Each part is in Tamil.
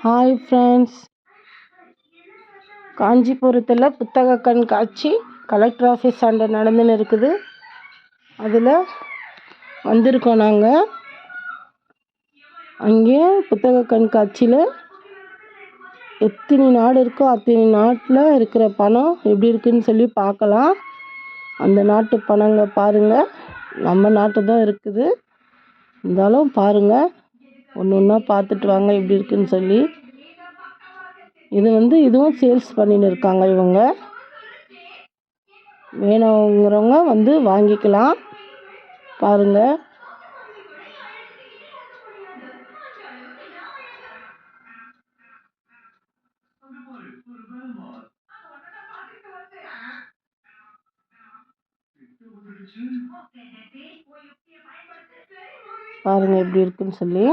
ஹாய் ஃப்ரெண்ட்ஸ் காஞ்சிபுரத்தில் புத்தக கண்காட்சி கலெக்டர் ஆஃபீஸ் அண்டை நடந்துன்னு இருக்குது. அதில் வந்திருக்கோம் நாங்கள் அங்கே புத்தக கண்காட்சியில் எத்தனை நாடு இருக்கோ அத்தனை நாட்டில் இருக்கிற பணம் எப்படி இருக்குன்னு சொல்லி பார்க்கலாம். அந்த நாட்டு பணங்க பாருங்கள் நம்ம நாட்டு தான் இருக்குது. இருந்தாலும் பாருங்கள் ஒன்று ஒன்றா பார்த்துட்டு வாங்க எப்படி இருக்குன்னு சொல்லி. இது வந்து இதுவும் சேல்ஸ் பண்ணின்னு இருக்காங்க இவங்க. வேணுங்கிறவங்க வந்து வாங்கிக்கலாம். பாருங்கள் பாருங்க எப்படி இருக்குன்னு சொல்லி.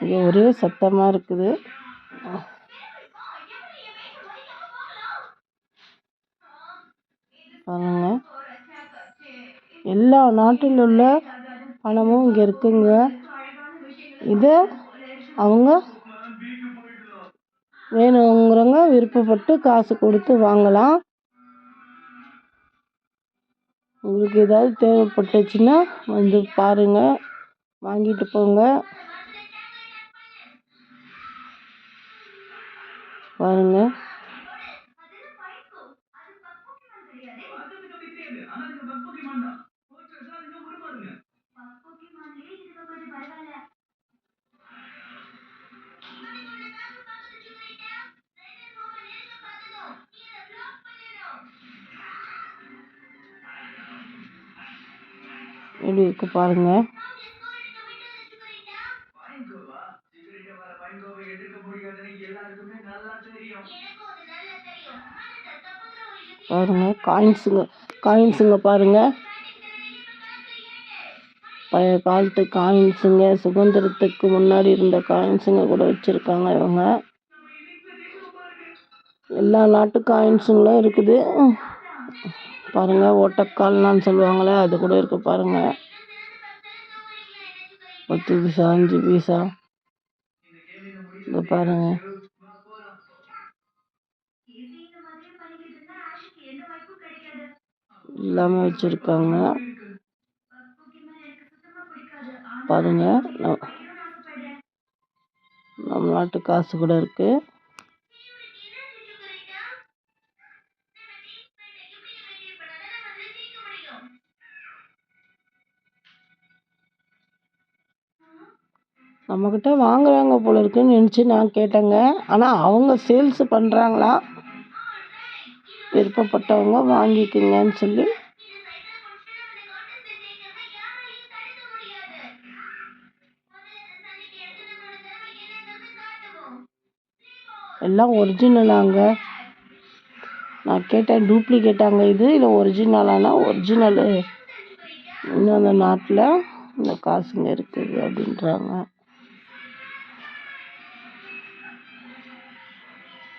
இங்கே ஒரே சத்தமாக இருக்குது. பாருங்க. எல்லா நாட்டில் உள்ள பணமும் இங்கே இருக்குங்க. இதை அவங்க வேணுங்கிறவங்க விருப்பப்பட்டு காசு கொடுத்து வாங்கலாம். உங்களுக்கு ஏதாவது தேவைப்பட்டுச்சுன்னா வந்து பாருங்கள் வாங்கிட்டு போங்க. பாருங்க. எப்படி இருக்கு பாருங்க. பாருங்க காயின்ஸுங்க காயின்ஸுங்க பாருங்க. பழைய காலத்து காயின்ஸுங்க சுதந்திரத்துக்கு முன்னாடி இருந்த காயின்ஸுங்க கூட வச்சுருக்காங்க இவங்க. எல்லா நாட்டு காயின்ஸுங்களும் இருக்குது. பாருங்கள் ஓட்டக்கால்னான்னு சொல்லுவாங்களே அது கூட இருக்கு பாருங்கள் பத்து பைசா அஞ்சு பைசா. இங்கே பாருங்கள் இல்லாம வச்சிருக்காங்க. பாருங்க நம்ம நாட்டு காசு கூட இருக்கு. நம்மக்கிட்ட வாங்குறாங்க போல இருக்குன்னு நினச்சி நான் கேட்டேங்க. ஆனால் அவங்க சேல்ஸ் பண்ணுறாங்களா விருப்பப்பட்டவங்க வாங்கிக்கங்கன்னு சொல்லி எல்லாம் ஒரிஜினலாங்க நான் கேட்டேன் டூப்ளிகேட்டாங்க இது. இல்லை ஒரிஜினலானா ஒரிஜினலு இன்னும் அந்த நாட்டில் இந்த காசுங்க இருக்குது அப்படின்றாங்க.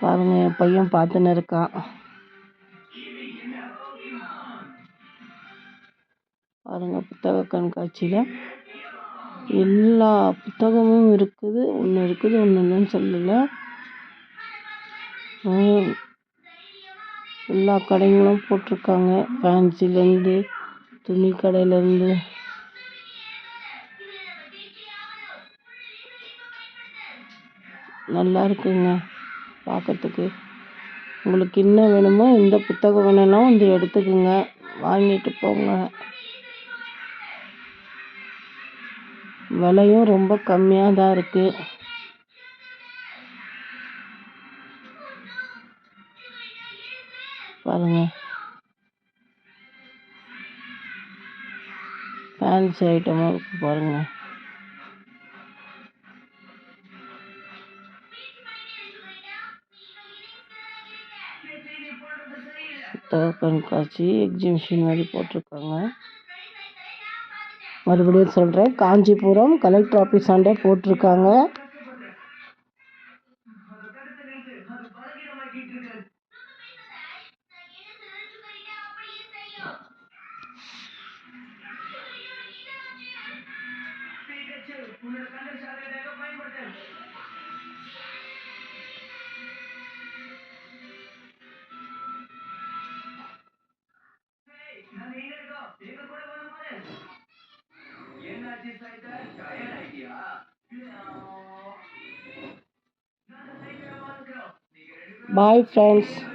பாருங்க என் பையன் பார்த்துன்னு இருக்கான். கண்காட்சியில் எல்லா புத்தகமும் இருக்குது. ஒன்று இருக்குது ஒன்று இல்லைன்னு சொல்லலை. எல்லா கடைங்களும் போட்டிருக்காங்க. ஃபேன்சிலேருந்து துணி கடையிலேருந்து. நல்லா இருக்குங்க பார்க்கறதுக்கு உங்களுக்கு என்ன வேணுமோ எந்த புத்தகம் வேணும்னாலும் வந்து எடுத்துக்கோங்க. வாங்கிட்டு போங்க. விலையும் ரொம்ப கம்மியாக தான் இருக்குது பாருங்க ஃபேன்சி ஐட்டமாக இருக்குது பாருங்கள் கண்காட்சி எக்ஸிபிஷன் மாதிரி போட்டிருக்காங்க. மறுபடியும் சொல்கிறேன் காஞ்சிபுரம் கலெக்டர் ஆஃபீஸ் ஆண்டே போட்டிருக்காங்க. Bye friends.